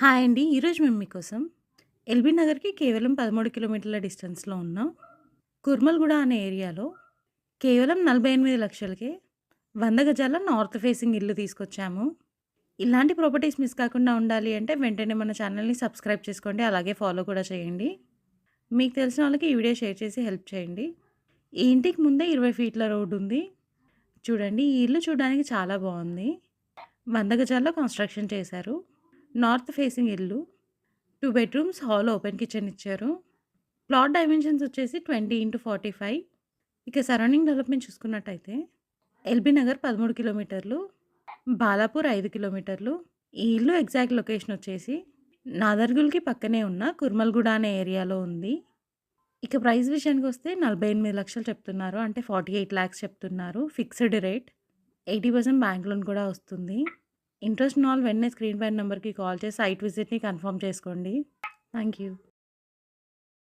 Hi అండి. ఈరోజు మేము మీకోసం ఎల్బీ నగర్‌కి కేవలం 13 కిలోమీటర్ల డిస్టెన్స్‌లో ఉన్న కుర్మల్‌గూడ అనే ఏరియాలో కేవలం 48,00,000కే 100 గజాల నార్త్ ఫేసింగ్ ఇల్లు తీసుకొచ్చాము. ఇలాంటి ప్రాపర్టీస్ మిస్ కాకుండా ఉండాలి అంటే వెంటనే మన ఛానల్‌ని సబ్స్క్రైబ్ చేసుకోండి. అలాగే ఫాలో కూడా చేయండి. మీకు తెలిసిన వాళ్ళకి ఈ వీడియో షేర్ చేసి హెల్ప్ చేయండి. ఈ ఇంటికి ముందే 20 ఫీట్ల రోడ్డు ఉంది. చూడండి ఈ ఇల్లు చూడడానికి చాలా బాగుంది వంద గజాల్లో కన్‌స్ట్రక్షన్ చేశారు. నార్త్ ఫేసింగ్ ఇల్లు. Two bedrooms, hall, open kitchen ఇచ్చారు. ప్లాట్ డైమెన్షన్స్ వచ్చేసి 20x45 ఇక సరౌండింగ్ డెవలప్‌మెంట్ చూసుకున్నట్టయితే ఎల్బీ నగర్ 13 కిలోమీటర్లు, బాలాపూర్ ఐదు కిలోమీటర్లు. ఈ ఇల్లు ఎగ్జాక్ట్ లొకేషన్ వచ్చేసి నాదర్గుల్‌కి పక్కనే ఉన్న కుర్మల్‌గూడ అనే ఏరియాలో ఉంది. ఇక ప్రైస్ విషయానికి వస్తే నలభై ఎనిమిది లక్షలు చెప్తున్నారు. అంటే 48,00,000 చెప్తున్నారు. Fixed rate. 80% బ్యాంక్ లోన్ కూడా వస్తుంది. ఇంట్రెస్ట్ ఉన్న వాళ్ళు వెంటనే స్క్రీన్ పైన నెంబర్కి కాల్ చేసి సైట్ విజిట్‌ని కన్ఫర్మ్ చేసుకోండి. Thank you.